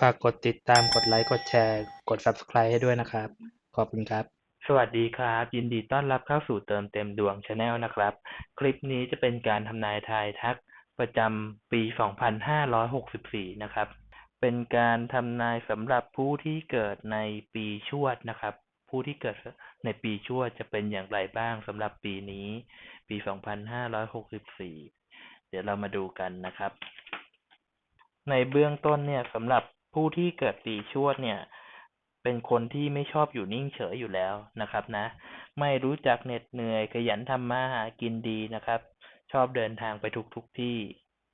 ฝากกดติดตามกดไลค์กดแชร์ กด Subscribe ให้ด้วยนะครับ ขอบคุณครับ สวัสดีครับ ยินดีต้อนรับเข้าสู่เติมเต็มดวงชาแนลนะครับ คลิปนี้จะเป็นการทำนายทายทักประจำปี 2564 นะครับ เป็นการทำนายสำหรับผู้ที่เกิดในปีชวดนะครับ ผู้ที่เกิดในปีชวดจะเป็นอย่างไรบ้างสำหรับปีนี้ ปี 2564 เดี๋ยวเรามาดูกันนะครับ ในเบื้องต้นเนี่ยสำหรับ ผู้ที่เกิดปีชวดเนี่ย เป็นคนที่ไม่ชอบอยู่นิ่งเฉยอยู่แล้วนะครับนะ ไม่รู้จักเหน็ดเหนื่อยขยันทำมาหากินดีนะครับ ชอบเดินทางไปทุกทุกที่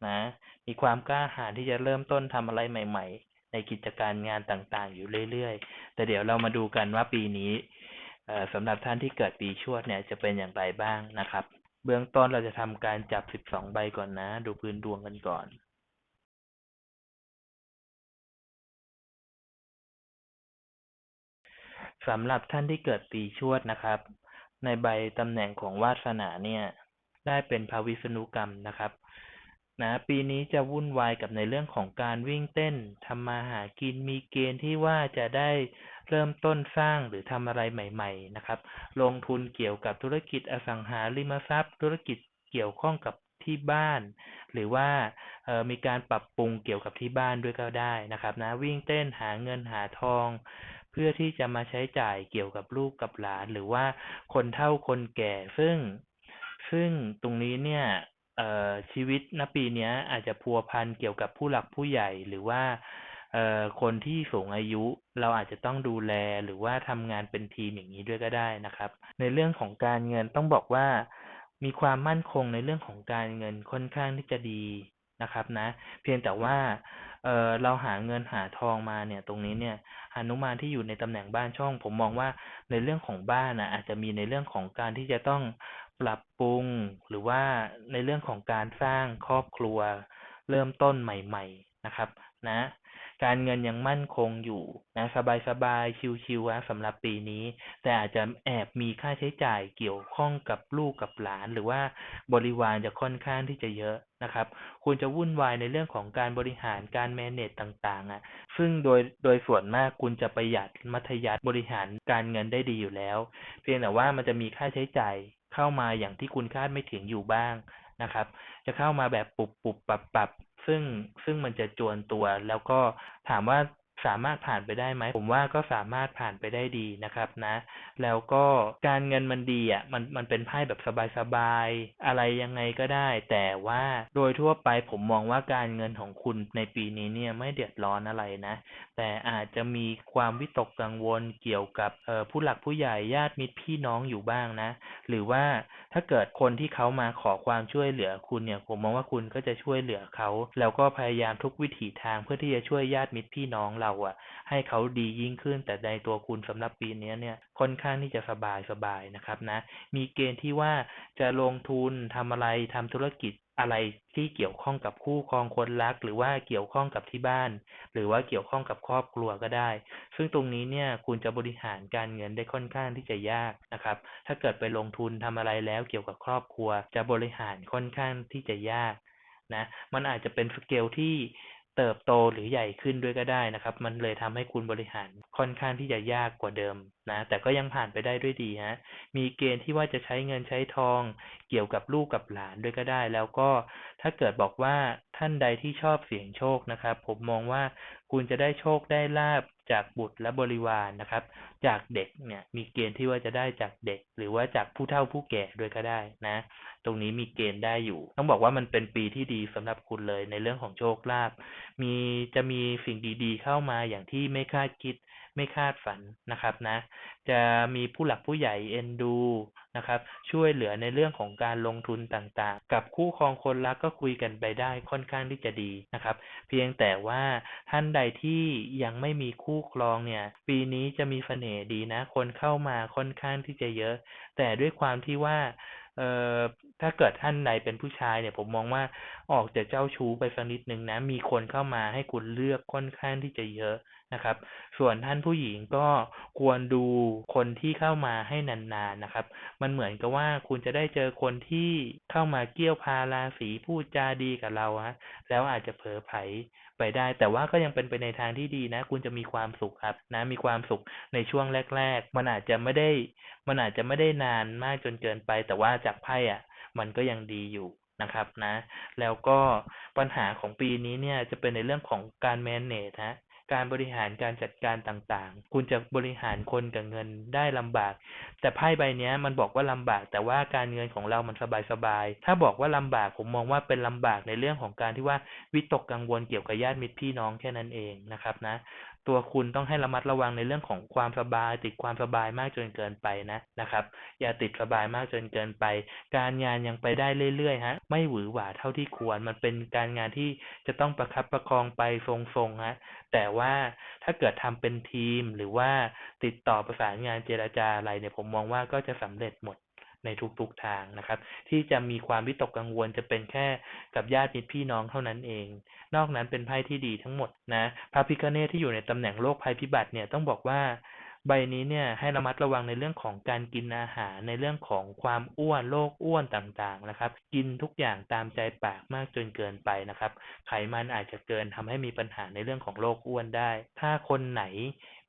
นะ มีความกล้าหาญที่จะเริ่มต้นทำอะไรใหม่ ๆ ในกิจการงานต่างๆ อยู่เรื่อยๆ แต่เดี๋ยวเรามาดูกันว่าปีนี้สำหรับท่านที่เกิดปีชวดเนี่ยจะเป็นอย่างไรบ้างนะครับ เบื้องต้นเราจะทำการจับ 12 ใบก่อนนะ ดูพื้นดวงกันก่อน สำหรับท่านที่เกิดปีชวดนะครับ ในใบตำแหน่งของวาสนาเนี่ย ได้เป็นพระวิษณุกรรมนะครับนะปีนี้จะวุ่นวายกับในเรื่องของการวิ่งเต้นทำมาหากินมีเกณฑ์ที่ว่าจะได้เริ่มต้นสร้างหรือทำอะไรใหม่ ๆ นะครับ ลงทุนเกี่ยวกับธุรกิจอสังหาริมทรัพย์ ธุรกิจเกี่ยวข้องกับที่บ้าน หรือว่าออมีการปรับปรุงเกี่ยวกับที่บ้านด้วยก็ได้นะครับ นะวิ่งเต้นหาเงินหาทอง พื่อที่จะมาใช้จ่ายเกี่ยวกับลูกกับหลาน หรือว่าคนเฒ่าคนแก่ ซึ่งซึ่งตรงนี้เนี่ยชีวิตณปีนี้อาจจะพัวพันเกี่ยวกับผู้หลักผู้ใหญ่หรือว่าคนที่สูงอายุเราอาจจะต้องดูแลหรือว่าทำงานเป็นทีมอย่างนี้ด้วยก็ได้นะครับ ในเรื่องของการเงินต้องบอกว่ามีความมั่นคงในเรื่องของการเงินค่อนข้างที่จะดี นะครับนะ เพียงแต่ว่าเออเราหาเงินหาทองมาเนี่ยตรงนี้เนี่ยหนุมานที่อยู่ในตำแหน่งบ้านช่อง ผมมองว่าในเรื่องของบ้านนะอาจจะมีในเรื่องของการที่จะต้องปรับปรุง หรือว่าในเรื่องของการสร้างครอบครัวเริ่มต้นใหม่ ๆนะครับ นะ การเงินยังมั่นคงอยู่นะสบายๆชิวๆนะสำหรับปีนี้ แต่อาจจะแอบมีค่าใช้จ่ายเกี่ยวข้องกับลูกกับหลาน หรือว่าบริวารจะค่อนข้างที่จะเยอะนะครับคุณจะวุ่นวายในเรื่องของการบริหารการแมเนจต่างๆอะซึ่งโดยโดยส่วนมากคุณจะประหยัดมัธยัติบริหารการเงินได้ดีอยู่แล้ว เพียงแต่ว่ามันจะมีค่าใช้จ่ายเข้ามาอย่างที่คุณคาดไม่ถึงอยู่บ้างนะครับ จะเข้ามาแบบปุบปุบปรับปรับ ซึ่งซึ่งมันจะจวนตัว แล้วก็ถามว่า สามารถผ่านไปได้ไหม ผมว่าก็สามารถผ่านไปได้ดีนะครับนะ แล้วก็การเงินมันดีอะมันมันเป็นไพ่แบบสบายๆอะไรยังไงก็ได้ แต่ว่าโดยทั่วไปผมมองว่าการเงินของคุณในปีนี้เนี่ยไม่เดือดร้อนอะไรนะ แต่อาจจะมีความวิตกกังวลเกี่ยวกับผู้หลักผู้ใหญ่ญาติมิตรพี่น้องอยู่บ้างนะ หรือว่าถ้าเกิดคนที่เขามาขอความช่วยเหลือคุณเนี่ย ผมมองว่าคุณก็จะช่วยเหลือเขา แล้วก็พยายามทุกวิถีทางเพื่อที่จะช่วยญาติมิตรพี่น้องเราอะให้เขาดียิ่งขึ้น แต่ในตัวคุณสำหรับปีนี้เนี่ยค่อนข้างที่จะสบายสบายนะครับนะ มีเกณฑ์ที่ว่าจะลงทุนทำอะไรทำธุรกิจอะไรที่เกี่ยวข้องกับคู่ครองคนรัก หรือว่าเกี่ยวข้องกับที่บ้าน หรือว่าเกี่ยวข้องกับครอบครัวก็ได้ ซึ่งตรงนี้เนี่ยคุณจะบริหารการเงินได้ค่อนข้างที่จะยากนะครับ ถ้าเกิดไปลงทุนทำอะไรแล้วเกี่ยวกับครอบครัว จะบริหารค่อนข้างที่จะยากนะ มันอาจจะเป็นสเกลที่ เติบโตหรือใหญ่ขึ้นด้วยก็ได้นะครับ มันเลยทำให้คุณบริหารค่อนข้างที่จะยากกว่าเดิมนะ แต่ก็ยังผ่านไปได้ด้วยดีฮะ มีเกณฑ์ที่ว่าจะใช้เงินใช้ทอง เกี่ยวกับลูกกับหลานด้วยก็ได้ แล้วก็ถ้าเกิดบอกว่าท่านใดที่ชอบเสี่ยงโชคนะครับ ผมมองว่าคุณจะได้โชคได้ลาบ จากบุตรและบริวารนะครับ จากเด็กเนี่ยมีเกณฑ์ที่ว่าจะได้จากเด็ก หรือว่าจากผู้เฒ่าผู้แก่ด้วยก็ได้นะ ตรงนี้มีเกณฑ์ได้อยู่ ต้องบอกว่ามันเป็นปีที่ดีสำหรับคุณเลยในเรื่องของโชคลาภมีจะมีสิ่งดีๆ เข้ามาอย่างที่ไม่คาดคิด ไม่คาดฝันนะครับนะจะมีผู้หลักผู้ใหญ่เอ็นดูนะครับช่วยเหลือในเรื่องของการลงทุนต่างๆ กับคู่ครองคนรักก็คุยกันไปได้ค่อนข้างที่จะดีนะครับ เพียงแต่ว่าท่านใดที่ยังไม่มีคู่ครองเนี่ย ปีนี้จะมีเสน่ห์ดีนะ คนเข้ามาค่อนข้างที่จะเยอะ แต่ด้วยความที่ว่า เอ่อถ้าเกิดท่านใดเป็นผู้ชายเนี่ย ผมมองว่าออกจะเจ้าชู้ไปสักนิดนึงนะ มีคนเข้ามาให้คุณเลือกค่อนข้างที่จะเยอะนะครับ ส่วนท่านผู้หญิงก็ควรดูคนที่เข้ามาให้นานๆนะครับ มันเหมือนกับว่าคุณจะได้เจอคนที่เข้ามาเกี่ยวพาราสีพูดจาดีกับเราฮะแล้วอาจจะเผลอไผล ไปได้ แต่ว่าก็ยังเป็นไปในทางที่ดีนะ คุณจะมีความสุขครับนะมีความสุขในช่วงแรก ๆ มันอาจจะไม่ได้มันอาจจะไม่ได้นานมากจนเกินไป แต่ว่าจากไพ่อะ มันก็ยังดีอยู่นะครับนะ แล้วก็ปัญหาของปีนี้เนี่ยจะเป็นในเรื่องของการแมนเนจฮะ การบริหารการจัดการต่างๆ คุณจะบริหารคนกับเงินได้ลำบาก แต่ไพ่ใบนี้มันบอกว่าลำบาก แต่ว่าการเงินของเรามันสบายๆถ้าบอกว่าลำบากผมมองว่าเป็นลำบากในเรื่องของการที่ว่าวิตกกังวลเกี่ยวกับญาติมิตรพี่น้องแค่นั้นเองนะครับนะ ตัวคุณต้องให้ระมัดระวังในเรื่องของความสบาย ติดความสบายมากจนเกินไปนะนะครับ อย่าติดสบายมากจนเกินไป การงานยังไปได้เรื่อยๆฮะไม่หวือหวาเท่าที่ควร มันเป็นการงานที่จะต้องประคับประคองไปทรงๆฮะแต่ว่าถ้าเกิดทำเป็นทีมหรือว่าติดต่อประสานงานเจรจาอะไรเนี่ยผมมองว่าก็จะสำเร็จหมด ในทุกๆทางนะครับ ที่จะมีความวิตกกังวลจะเป็นแค่กับญาติมิตรพี่น้องเท่านั้นเอง นอกนั้นเป็นไพ่ที่ดีทั้งหมดนะพระพิฆเนศที่อยู่ในตำแหน่งโรคภัยพิบัติเนี่ยต้องบอกว่าใบนี้เนี่ยให้ระมัดระวังในเรื่องของการกินอาหารในเรื่องของความอ้วนโรคอ้วนต่างๆนะครับ กินทุกอย่างตามใจปากมากจนเกินไปนะครับ ไขมันอาจจะเกินทำให้มีปัญหาในเรื่องของโรคอ้วนได้ ถ้าคนไหน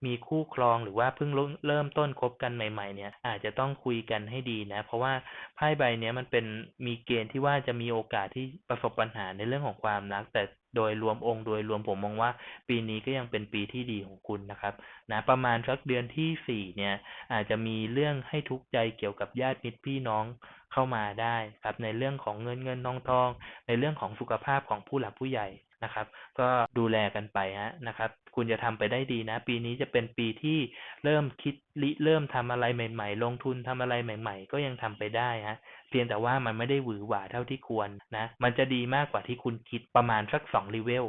มีคู่ครองหรือว่าเพิ่งเริ่มต้นคบกันใหม่ ๆ เนี่ย อาจจะต้องคุยกันให้ดีนะ เพราะว่าไพ่ใบเนี้ยมันเป็นมีเกณฑ์ที่ว่าจะมีโอกาสที่ประสบปัญหาในเรื่องของความรัก แต่โดยรวมองค์โดยรวมผมมองว่า ปีนี้ก็ยังเป็นปีที่ดีของคุณนะครับนะประมาณสักเดือนที่สี่เนี่ย อาจจะมีเรื่องให้ทุกข์ใจเกี่ยวกับญาติมิตรพี่น้องเข้ามาได้ครับ ในเรื่องของเงินเงินทองทอง ในเรื่องของสุขภาพของผู้หลักผู้ใหญ่นะครับ ก็ดูแลกันไปฮะนะครับ คุณจะทำไปได้ดีนะ ปีนี้จะเป็นปีที่เริ่มคิด ริเริ่มทำอะไรใหม่ ๆ ลงทุนทำอะไรใหม่ ๆ ก็ยังทำไปได้ฮะเพียงแต่ว่ามันไม่ได้หวือหวาเท่าที่ควรนะ มันจะดีมากกว่าที่คุณคิดประมาณสักสองรีเวล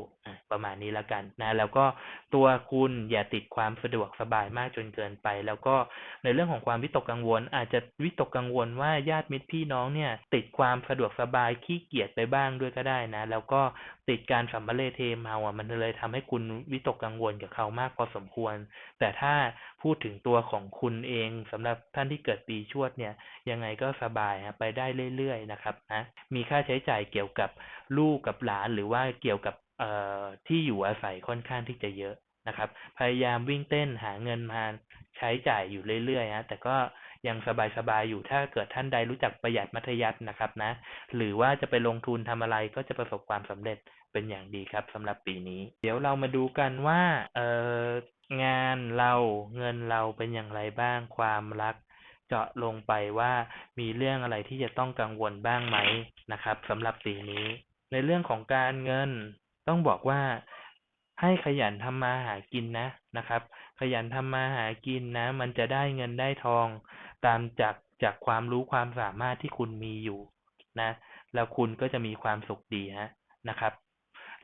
ประมาณนี้ละกันนะแล้วก็ตัวคุณอย่าติดความสะดวกสบายมากจนเกินไป แล้วก็ในเรื่องของความวิตกกังวล อาจจะวิตกกังวลว่าญาติมิตรพี่น้องเนี่ย ติดความสะดวกสบายขี้เกียจไปบ้างด้วยก็ได้นะ แล้วก็ติดการสัมภเลเทเมาอะมันเลยทำให้คุณวิตกกังวลกับเขามากพอสมควร แต่ถ้าพูดถึงตัวของของคุณเองสำหรับท่านที่เกิดปีชวดเนี่ยยังไงก็สบายฮะไปได้เรื่อยๆนะครับนะมีค่าใช้จ่ายเกี่ยวกับลูกกับหลานหรือว่าเกี่ยวกับที่อยู่อาศัยค่อนข้างที่จะเยอะนะครับ พยายามวิ่งเต้นหาเงินมาใช้จ่ายอยู่เรื่อยๆฮะแต่ก็ยังสบายๆอยู่ถ้าเกิดท่านใดรู้จักประหยัดมัธยัตินะครับนะ หรือว่าจะไปลงทุนทำอะไรก็จะประสบความสำเร็จเป็นอย่างดีครับสำหรับปีนี้ เดี๋ยวเรามาดูกันว่าเอ่อ งานเราเงินเราเป็นอย่างไรบ้างความรัก เจาะลงไปว่ามีเรื่องอะไรที่จะต้องกังวลบ้างไหมนะครับสำหรับปีนี้ ในเรื่องของการเงินต้องบอกว่าให้ขยันทำมาหากินนะนะครับ ขยันทำมาหากินนะ มันจะได้เงินได้ทอง ตามจากจากความรู้ความสามารถที่คุณมีอยู่นะ แล้วคุณก็จะมีความสุขดีฮะนะครับ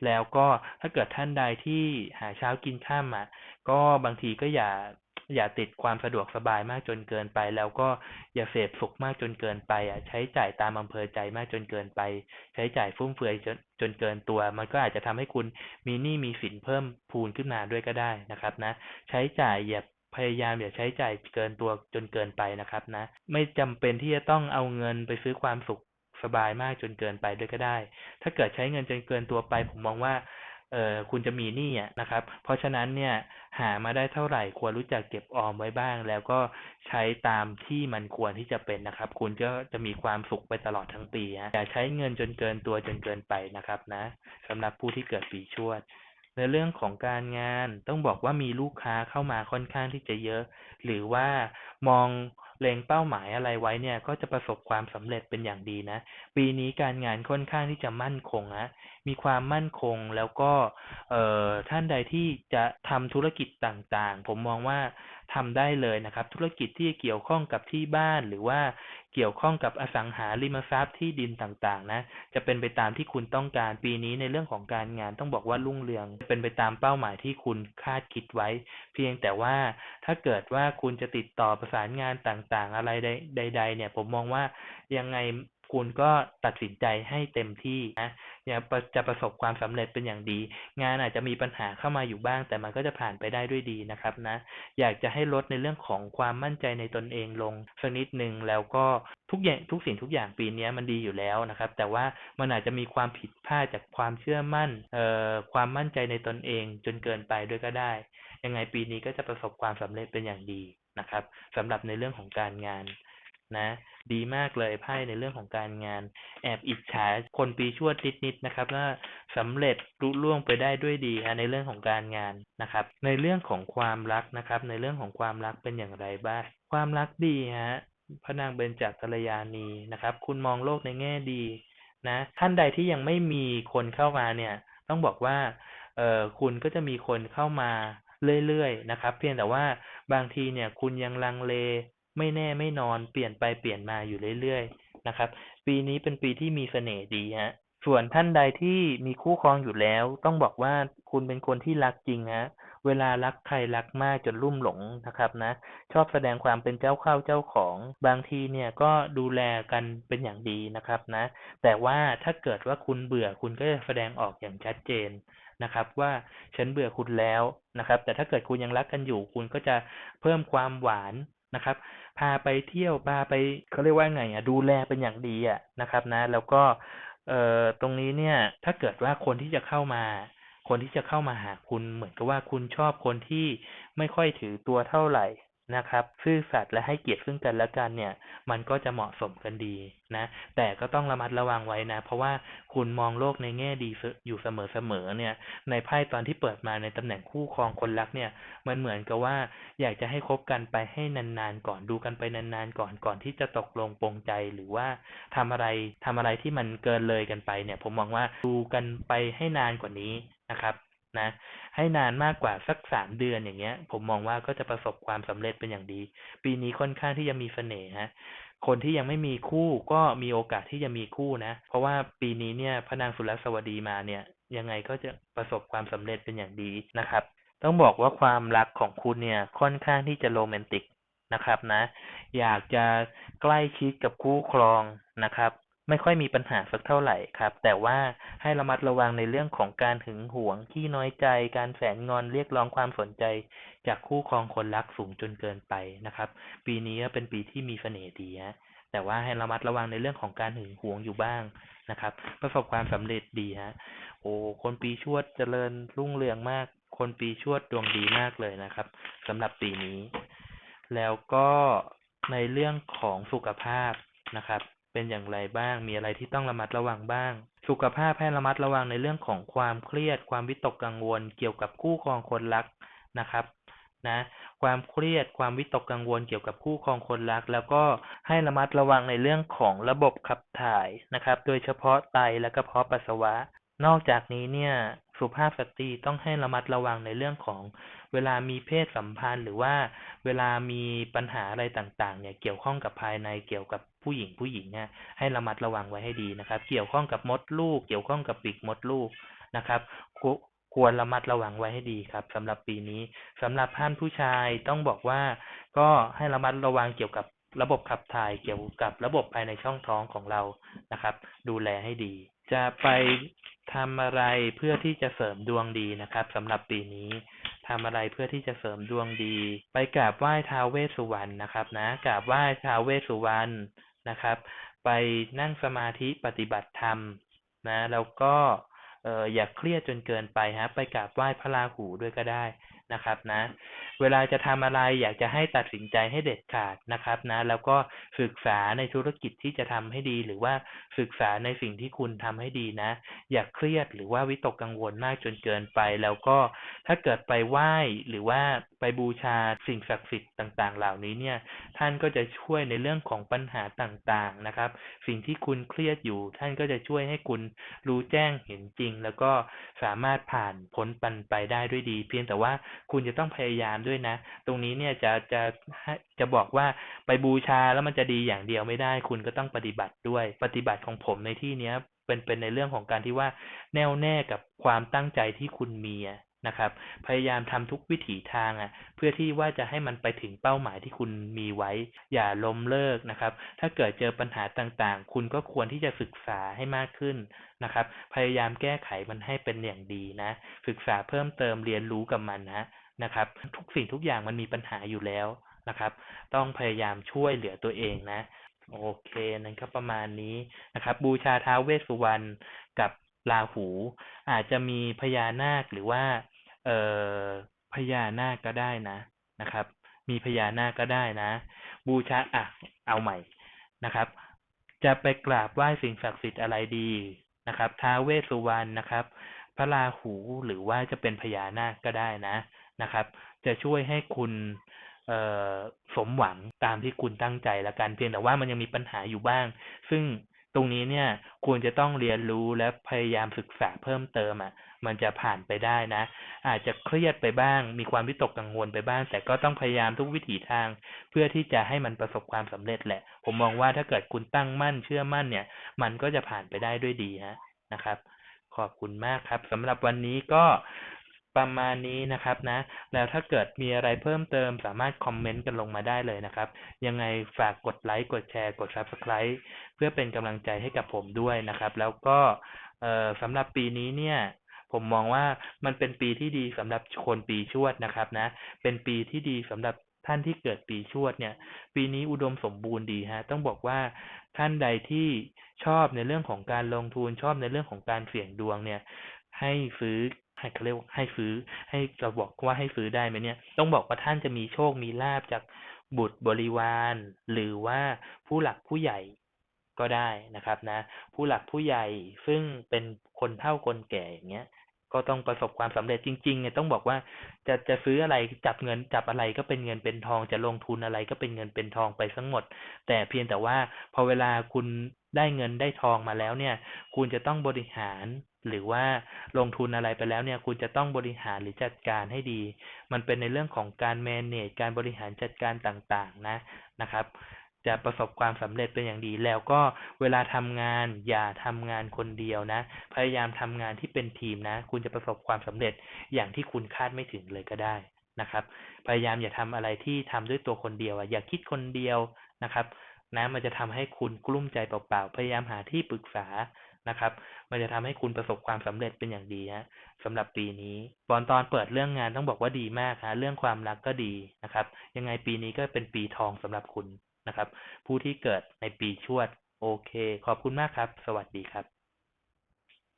แล้วก็ถ้าเกิดท่านใดที่หาเช้ากินข้ามอะก็บางทีก็อย่าอย่าติดความสะดวกสบายมากจนเกินไป แล้วก็อย่าเสพสุขมากจนเกินไปอะใช้จ่ายตามอำเภอใจมากจนเกินไป ใช้จ่ายฟุ่มเฟือยจนจนเกินตัว มันก็อาจจะทำให้คุณมีหนี้มีสินเพิ่มพูนขึ้นมาด้วยก็ได้นะครับนะ ใช้จ่ายอย่าพยายามอย่าใช้จ่ายเกินตัวจนเกินไปนะครับนะ ไม่จำเป็นที่จะต้องเอาเงินไปซื้อความสุข สบายมากจนเกินไปด้วยก็ได้ ถ้าเกิดใช้เงินจนเกินตัวไป ผมมองว่าเออคุณจะมีหนี้นะครับ เพราะฉะนั้นเนี่ยหามาได้เท่าไหร่ควรรู้จักเก็บออมไว้บ้าง แล้วก็ใช้ตามที่มันควรที่จะเป็นนะครับ คุณก็จะมีความสุขไปตลอดทั้งปีฮะอย่าใช้เงินจนเกินตัวจนเกินไปนะครับนะสำหรับผู้ที่เกิดปีชวดในเรื่องของการงานต้องบอกว่ามีลูกค้าเข้ามาค่อนข้างที่จะเยอะ หรือว่ามอง เล็งเป้าหมายอะไรไว้เนี่ยก็จะประสบความสำเร็จเป็นอย่างดีนะ ปีนี้การงานค่อนข้างที่จะมั่นคงนะมีความมั่นคงแล้วก็เอ่อท่านใดที่จะทำธุรกิจต่างๆ ผมมองว่าทำได้เลยนะครับ ธุรกิจที่เกี่ยวข้องกับที่บ้านหรือว่าเกี่ยวข้องกับอสังหาริมทรัพย์ที่ดินต่างๆ นะ จะเป็นไปตามที่คุณต้องการปีนี้ในเรื่องของการงานต้องบอกว่ารุ่งเรือง เป็นไปตามเป้าหมายที่คุณคาดคิดไว้ เพียงแต่ว่าถ้าเกิดว่าคุณจะติดต่อประสานงานต่างๆ อะไรใดๆเนี่ย ผมมองว่ายังไง คุณก็ตัดสินใจให้เต็มที่นะอย่าจะประสบความสำเร็จเป็นอย่างดี งานอาจจะมีปัญหาเข้ามาอยู่บ้าง แต่มันก็จะผ่านไปได้ด้วยดีนะครับนะอยากจะให้ลดในเรื่องของความมั่นใจในตนเองลงสักนิดหนึ่งแล้วก็ทุกอย่างทุกสิ่งทุกอย่างปีนี้มันดีอยู่แล้วนะครับ แต่ว่ามันอาจจะมีความผิดพลาดจากความเชื่อมั่นเอ่อความมั่นใจในตนเองจนเกินไปด้วยก็ได้ ยังไงปีนี้ก็จะประสบความสำเร็จเป็นอย่างดีนะครับสำหรับในเรื่องของการงาน นะ ดีมากเลยไพ่ในเรื่องของการงาน แอบอิจฉาคนปีชวดนิดๆนะครับว่าสำเร็จลุล่วงไปได้ด้วยดีฮะในเรื่องของการงานนะครับ ในเรื่องของความรักนะครับ ในเรื่องของความรักเป็นอย่างไรบ้างความรักดีฮะพระนางเบญจกัลยาณีนะครับ คุณมองโลกในแง่ดีนะท่านใดที่ยังไม่มีคนเข้ามาเนี่ย ต้องบอกว่าเอ่อคุณก็จะมีคนเข้ามาเรื่อยๆนะครับ เพียงแต่ว่าบางทีเนี่ยคุณยังลังเล ไม่แน่ไม่นอนเปลี่ยนไปเปลี่ยนมาอยู่เรื่อยๆนะครับ ปีนี้เป็นปีที่มีเสน่ห์ดีฮะส่วนท่านใดที่มีคู่ครองอยู่แล้ว ต้องบอกว่าคุณเป็นคนที่รักจริงฮะเวลารักใครรักมากจนลุ่มหลงนะครับนะ ชอบแสดงความเป็นเจ้าเข้าเจ้าของบางทีเนี่ยก็ดูแลกันเป็นอย่างดีนะครับนะ แต่ว่าถ้าเกิดว่าคุณเบื่อคุณก็จะแสดงออกอย่างชัดเจนนะครับว่าฉันเบื่อคุณแล้วนะครับ แต่ถ้าเกิดคุณยังรักกันอยู่ คุณก็จะเพิ่มความหวาน นะครับ พาไปเที่ยวพาไปเขาเรียกว่าไงอะดูแลเป็นอย่างดีอะนะครับนะ แล้วก็เอ่อตรงนี้เนี่ยถ้าเกิดว่าคนที่จะเข้ามา คนที่จะเข้ามาหาคุณเหมือนกับว่าคุณชอบคนที่ไม่ค่อยถือตัวเท่าไหร่ นะครับซื่อสัตย์และให้เกียรติซึ่งกันและกันเนี่ย มันก็จะเหมาะสมกันดีนะ แต่ก็ต้องระมัดระวังไว้นะ เพราะว่าคุณมองโลกในแง่ดีอยู่เสมอๆเนี่ย ในไพ่ตอนที่เปิดมาในตำแหน่งคู่ครองคนรักเนี่ย มันเหมือนกับว่าอยากจะให้คบกันไปให้นานๆก่อนดูกันไปนานๆก่อนก่อนที่จะตกลงปรงใจหรือว่าทำอะไรทำอะไรที่มันเกินเลยกันไปเนี่ย ผมมองว่าดูกันไปให้นานกว่านี้นะครับ นะให้นานมากกว่าสักสามเดือนอย่างเงี้ย ผมมองว่าก็จะประสบความสำเร็จเป็นอย่างดี ปีนี้ค่อนข้างที่จะมีเสน่ห์ฮะคนที่ยังไม่มีคู่ก็มีโอกาสที่จะมีคู่นะ เพราะว่าปีนี้เนี่ยพระนางสุรสวดีมาเนี่ย ยังไงก็จะประสบความสำเร็จเป็นอย่างดีนะครับ ต้องบอกว่าความรักของคุณเนี่ยค่อนข้างที่จะโรแมนติกนะครับนะ อยากจะใกล้ชิดกับคู่ครองนะครับ ไม่ค่อยมีปัญหาสักเท่าไหร่ครับ แต่ว่าให้ระมัดระวังในเรื่องของการหึงหวงขี้น้อยใจ การแฝงงอนเรียกร้องความสนใจ จากคู่ครองคนรักสูงจนเกินไปนะครับ ปีนี้เป็นปีที่มีเสน่ห์ดีฮะแต่ว่าให้ระมัดระวังในเรื่องของการหึงหวงอยู่บ้างนะครับ ประสบความสำเร็จดีฮะโอ้คนปีชวดเจริญรุ่งเรืองมาก คนปีชวดดวงดีมากเลยนะครับสำหรับปีนี้ แล้วก็ในเรื่องของสุขภาพนะครับ เป็นอย่างไรบ้าง มีอะไรที่ต้องระมัดระวังบ้าง สุขภาพให้ระมัดระวังในเรื่องของความเครียด ความวิตกกังวล เกี่ยวกับคู่ครองคนรักนะครับนะความเครียดความวิตกกังวลเกี่ยวกับคู่ครองคนรัก แล้วก็ให้ระมัดระวังในเรื่องของระบบขับถ่ายนะครับ โดยเฉพาะไตและกระเพาะปัสสาวะ นอกจากนี้เนี่ย สุภาพสตรีต้องให้ระมัดระวังในเรื่องของเวลามีเพศสัมพันธ์ หรือว่าเวลามีปัญหาอะไรต่างๆ เนี่ยเกี่ยวข้องกับภายในเกี่ยวกับผู้หญิงผู้หญิงเนี่ยให้ระมัดระวังไว้ให้ดีนะครับ เกี่ยวข้องกับมดลูก เกี่ยวข้องกับปีกมดลูกนะครับควควรระมัดระวังไว้ให้ดีครับสำหรับปีนี้สำหรับท่านผู้ชายต้องบอกว่าก็ให้ระมัดระวังเกี่ยวกับระบบขับถ่ายเกี่ยวกับระบบภายในช่องท้องของเรานะครับ ดูแลให้ดี จะไปทำอะไรเพื่อที่จะเสริมดวงดีนะครับสำหรับปีนี้ทำอะไรเพื่อที่จะเสริมดวงดี ไปกราบไหว้ท้าวเวสสุวรรณนะครับนะกราบไหว้ท้าวเวสสุวรรณนะครับ ไปนั่งสมาธิปฏิบัติธรรมนะแล้วก็เอออย่าเครียดจนเกินไปฮะไปกราบไหว้พระราหูด้วยก็ได้ นะครับนะ เวลาจะทำอะไรอยากจะให้ตัดสินใจให้เด็ดขาดนะครับนะ แล้วก็ศึกษาในธุรกิจที่จะทำให้ดี หรือว่าศึกษาในสิ่งที่คุณทำให้ดีนะ อย่าเครียดหรือว่าวิตกกังวลมากจนเกินไป แล้วก็ถ้าเกิดไปไหว้หรือว่าไปบูชาสิ่งศักดิ์สิทธิ์ต่าง ๆ เหล่านี้เนี่ย ท่านก็จะช่วยในเรื่องของปัญหาต่างๆนะครับ สิ่งที่คุณเครียดอยู่ ท่านก็จะช่วยให้คุณรู้แจ้งเห็นจริง แล้วก็สามารถผ่านพ้นปันไปได้ด้วยดี เพียงแต่ว่าคุณจะต้องพยายามด้วยนะ ตรงนี้เนี่ยจะจะจะบอกว่าไปบูชาแล้วมันจะดีอย่างเดียวไม่ได้ คุณก็ต้องปฏิบัติด้วย ปฏิบัติของผมในที่เนี้ยเป็นเป็นในเรื่องของการที่ว่าแน่วแน่กับความตั้งใจที่คุณมี นะครับ พยายามทำทุกวิถีทางอะ เพื่อที่ว่าจะให้มันไปถึงเป้าหมายที่คุณมีไว้ อย่าล้มเลิกนะครับ ถ้าเกิดเจอปัญหาต่างๆ คุณก็ควรที่จะศึกษาให้มากขึ้นนะครับ พยายามแก้ไขมันให้เป็นอย่างดีนะ ศึกษาเพิ่มเติมเรียนรู้กับมันนะนะครับ ทุกสิ่งทุกอย่างมันมีปัญหาอยู่แล้วนะครับ ต้องพยายามช่วยเหลือตัวเองนะ โอเคนั่นก็ประมาณนี้นะครับ บูชาท้าวเวสสุวรรณกับราหู อาจจะมีพญานาคหรือว่า เอ่อพญานาคก็ได้นะนะครับ มีพญานาคก็ได้นะ บูชาอะเอาใหม่นะครับ จะไปกราบไหว้สิ่งศักดิ์สิทธิ์อะไรดีนะครับ ท้าเวสสุวรรณนะครับ พระราหูหรือว่าจะเป็นพญานาคก็ได้นะนะครับ จะช่วยให้คุณเอ่อสมหวังตามที่คุณตั้งใจละกัน เพียงแต่ว่ามันยังมีปัญหาอยู่บ้าง ซึ่ง ตรงนี้เนี่ยควรจะต้องเรียนรู้และพยายามศึกษาเพิ่มเติมอะ มันจะผ่านไปได้นะ อาจจะเครียดไปบ้าง มีความวิตกกังวลไปบ้าง แต่ก็ต้องพยายามทุกวิถีทาง เพื่อที่จะให้มันประสบความสำเร็จแหละ ผมมองว่าถ้าเกิดคุณตั้งมั่นเชื่อมั่นเนี่ย มันก็จะผ่านไปได้ด้วยดีฮะนะครับ ขอบคุณมากครับสำหรับวันนี้ก็ ประมาณนี้นะครับนะ แล้วถ้าเกิดมีอะไรเพิ่มเติมสามารถคอมเมนต์กันลงมาได้เลยนะครับ ยังไงฝากกดไลค์กดแชร์ กด Subscribe เพื่อเป็นกำลังใจให้กับผมด้วยนะครับ แล้วก็สำหรับปีนี้เนี่ยผมมองว่ามันเป็นปีที่ดีสำหรับคนปีชวดนะครับนะ เป็นปีที่ดีสำหรับท่านที่เกิดปีชวดเนี่ย ปีนี้อุดมสมบูรณ์ดีฮะ ต้องบอกว่าท่านใดที่ชอบในเรื่องของการลงทุนชอบในเรื่องของการเสี่ยงดวงเนี่ย ให้ซื้อ ให้เขาเรียกให้ซื้อ ให้เราบอกว่าให้ซื้อได้ไหมเนี่ย ต้องบอกว่าท่านจะมีโชคมีลาบจากบุตรบริวาร หรือว่าผู้หลักผู้ใหญ่ก็ได้นะครับนะ ผู้หลักผู้ใหญ่ซึ่งเป็นคนเฒ่าคนแก่อย่างเงี้ยก็ต้องประสบความสำเร็จจริงๆเนี่ยต้องบอกว่าจะจะซื้ออะไรจับเงินจับอะไรก็เป็นเงินเป็นทองจะลงทุนอะไรก็เป็นเงินเป็นทองไปทั้งหมด แต่เพียงแต่ว่าพอเวลาคุณได้เงินได้ทองมาแล้วเนี่ย คุณจะต้องบริหาร หรือว่าลงทุนอะไรไปแล้วเนี่ย คุณจะต้องบริหารหรือจัดการให้ดี มันเป็นในเรื่องของการ manage การบริหารจัดการต่างๆ นะนะครับ จะประสบความสำเร็จเป็นอย่างดี แล้วก็เวลาทำงานอย่าทำงานคนเดียวนะ พยายามทำงานที่เป็นทีมนะ คุณจะประสบความสำเร็จอย่างที่คุณคาดไม่ถึงเลยก็ได้นะครับ พยายามอย่าทำอะไรที่ทำด้วยตัวคนเดียวอะอย่าคิดคนเดียวนะครับนะมันจะทำให้คุณกลุ้มใจเปล่าๆ พยายามหาที่ปรึกษา นะครับ มันจะทำให้คุณประสบความสำเร็จเป็นอย่างดีฮะสำหรับปีนี้ตอนตอนเปิดเรื่องงานต้องบอกว่าดีมากฮะเรื่องความรักก็ดีนะครับ ยังไงปีนี้ก็เป็นปีทองสำหรับคุณนะครับ ผู้ที่เกิดในปีชวด โอเค ขอบคุณมากครับ สวัสดีครับ